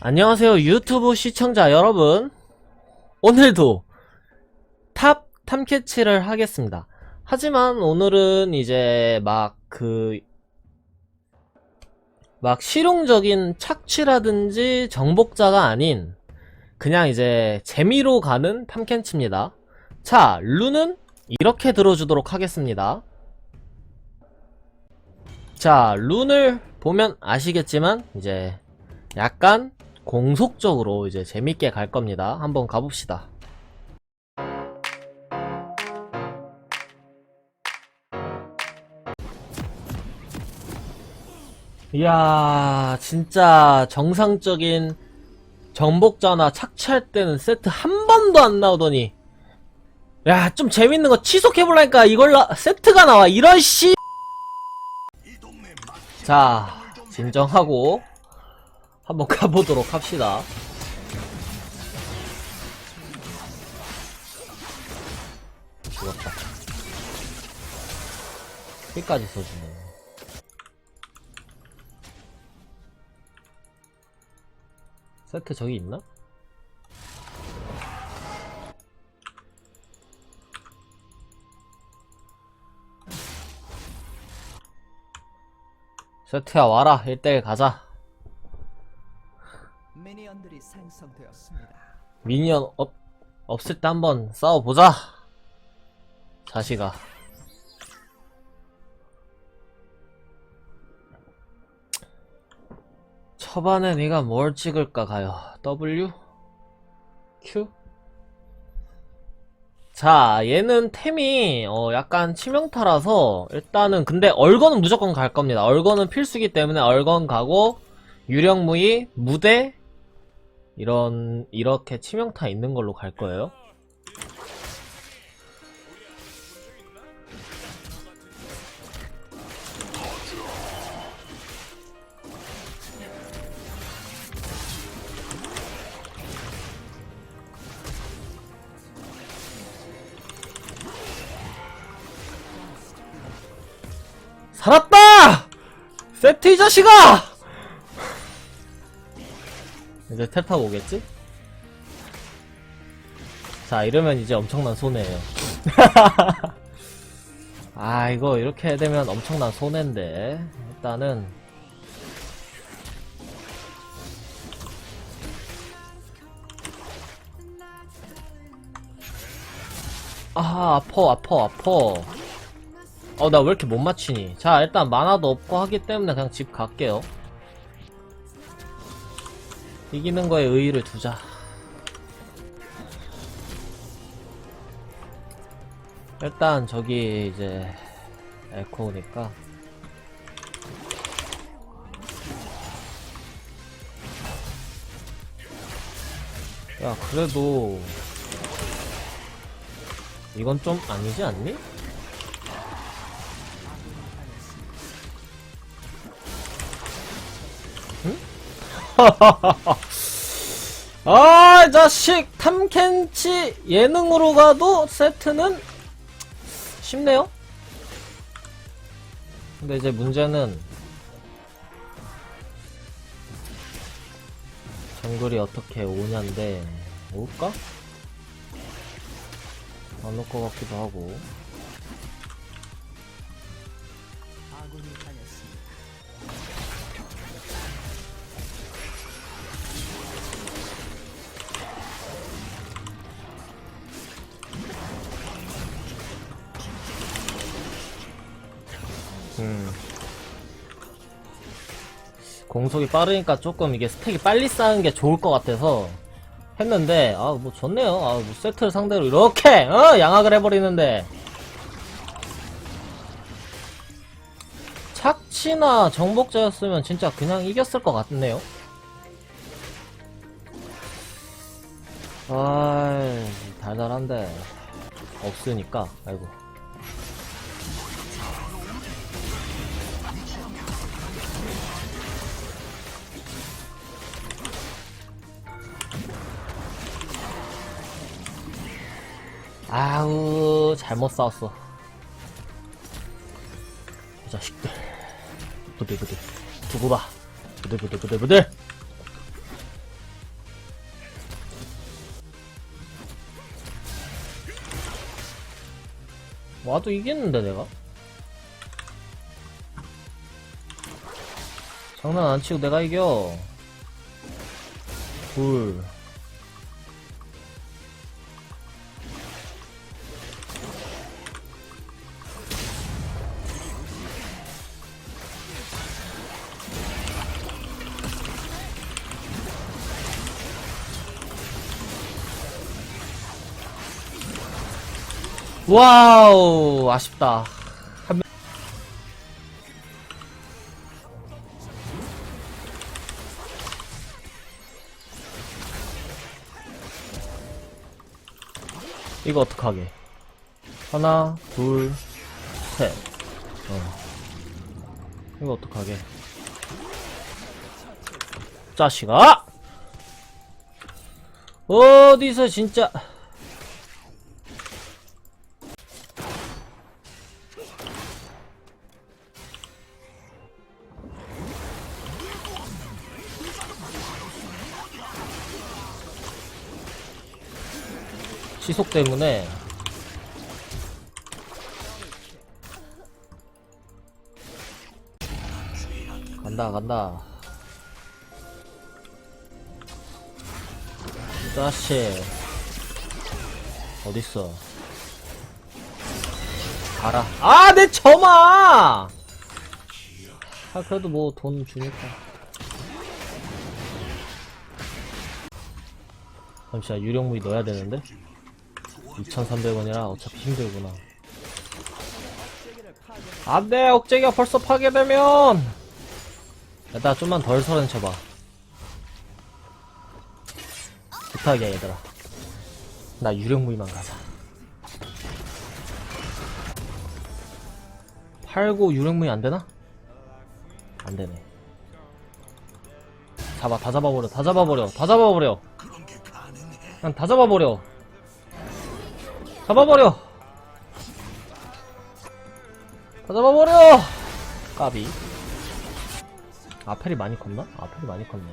안녕하세요 유튜브 시청자 여러분. 오늘도 탑 탐캐치를 하겠습니다. 하지만 오늘은 이제 막 그 막 실용적인 착취라든지 정복자가 아닌 그냥 이제 재미로 가는 탐켄치입니다. 자 룬은 이렇게 들어주도록 하겠습니다. 자 룬을 보면 아시겠지만 이제 약간 공속적으로 이제 재밌게 갈 겁니다. 한번 가봅시다. 이야, 진짜 정상적인 정복자나 착취할 때는 세트 한 번도 안 나오더니 야, 좀 재밌는 거 취소해볼라니까 이걸 나, 세트가 나와. 이런 씨. 자, 진정하고 한번 가보도록 합시다. 죽었다. 끝까지 써주네. 세트 저기 있나? 세트야 와라 1대1 가자 생성되었습니다. 미니언 없, 없을 때 한번 싸워보자 자식아 초반에 네가 뭘 찍을까 가요 W? Q? 자 얘는 템이 어 약간 치명타라서 일단은 근데 얼건은 무조건 갈 겁니다 얼건은 필수기 때문에 얼건 가고 유령무이 무대 이런 이렇게 치명타 있는 걸로 갈 거예요. 살았다! 세트 이 자식아! 이제 텔 타고 오겠지? 자 이러면 이제 엄청난 손해예요. 아 이거 이렇게 되면 엄청난 손해인데. 일단은. 아 아퍼 아퍼 아퍼. 어나 왜 이렇게 못 맞히니? 자 일단 만화도 없고 하기 때문에 그냥 집 갈게요 이기는 거에 의의를 두자. 일단 저기 이제 에코니까 야 그래도 이건 좀 아니지 않니? 아, 이 자식! 탐켄치 예능으로 가도 세트는 쉽네요? 근데 이제 문제는 정글이 어떻게 오냐인데 올까? 안 올 것 같기도 하고 음. 공속이 빠르니까 조금 이게 스택이 빨리 쌓는 게 좋을 것 같아서 했는데 아 뭐 좋네요. 아뭐 세트를 상대로 이렇게 어 양악을 해버리는데. 착취나 정복자였으면 진짜 그냥 이겼을 것 같네요. 아 달달한데. 없으니까 아이고 아우 잘못 싸웠어. 이 자식들. 부들부들. 두고 봐. 부들부들 부들부들. 와도 이겼는데 내가? 장난 안 치고 내가 이겨. 둘. 와우 아쉽다. 이거 어떡하게? 하나 둘셋. 어. 이거 어떡하게? 자식아! 어디서 진짜 시속 때문에. 간다 간다. 이 자식. 어딨어? 가라. 아 내 점아! 아 그래도 뭐 돈 주니까. 잠시만 유령무기 넣어야 되는데 2300원이라 어차피 힘들구나. 안 돼 억제기가 벌써 파괴되면. 나 좀만 덜 서른 쳐봐. 부탁이야 얘들아. 나 유령무기만 가자. 팔고 유령무기 안되나? 안 되네. 잡아 다 잡아버려 다 잡아버려 다 잡아버려. 그냥 다 잡아버려 잡아버려. 다 잡아버려. 까비. 아펠이 많이 컸나? 아펠이 많이 컸네.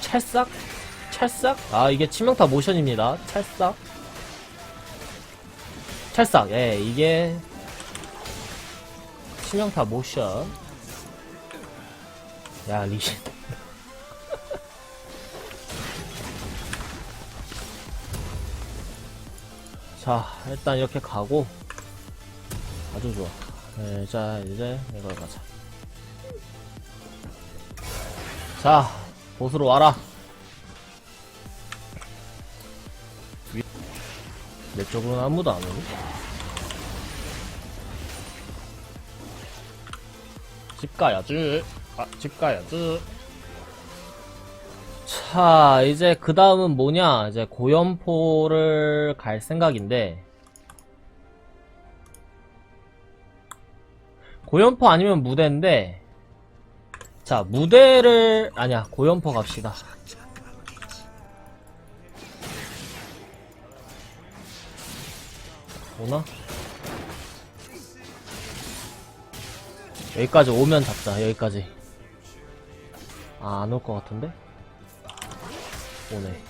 찰싹? 찰싹? 아 이게 치명타 모션입니다. 찰싹. 찰싹. 예 이게 치명타 모션 야 리신. 자 일단 이렇게 가고. 아주 좋아. 네, 자 이제 이걸 가자. 자 보스로 와라. 위- 내 쪽으로는 아무도 안 오니? 집 가야지 아, 집 가야지 자, 이제 그 다음은 뭐냐? 이제 고연포를 갈 생각인데, 고연포 아니면 무대인데, 자, 무대를, 아니야, 고연포 갑시다. 오나? 여기까지 오면 잡자, 여기까지. 아, 안 올 것 같은데? 오네.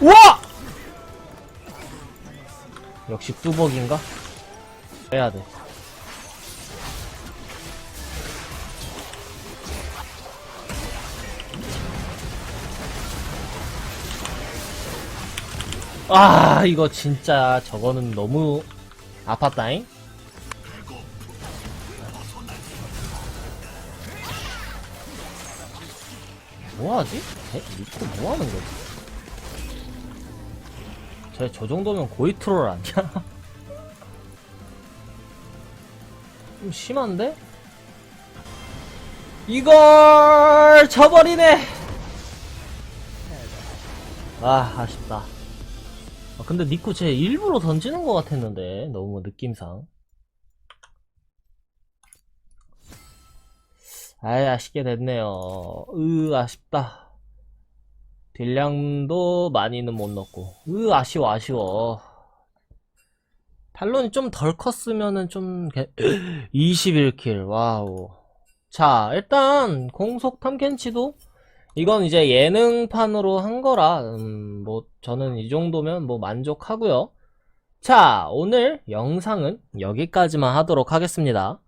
우와! 역시 뚜벅인가? 빼야 돼. 아, 이거 진짜 저거는 너무 아팠다잉? 뭐하지? 쟤? 리코 뭐하는 거지? 쟤저 정도면 고이 트롤 아니야? 좀 심한데? 이걸 저버리네! 아, 아쉽다. 아, 근데 니코 쟤 일부러 던지는 것 같았는데 너무 느낌상 아이, 아쉽게 됐네요. 으, 아쉽다. 딜량도 많이는 못 넣고. 으, 아쉬워, 아쉬워. 탈론이 좀 덜 컸으면은 좀, 21킬, 와우. 자, 일단, 공속 탐켄치도, 이건 이제 예능판으로 한 거라, 음, 뭐, 저는 이 정도면 뭐 만족하고요 자, 오늘 영상은 여기까지만 하도록 하겠습니다.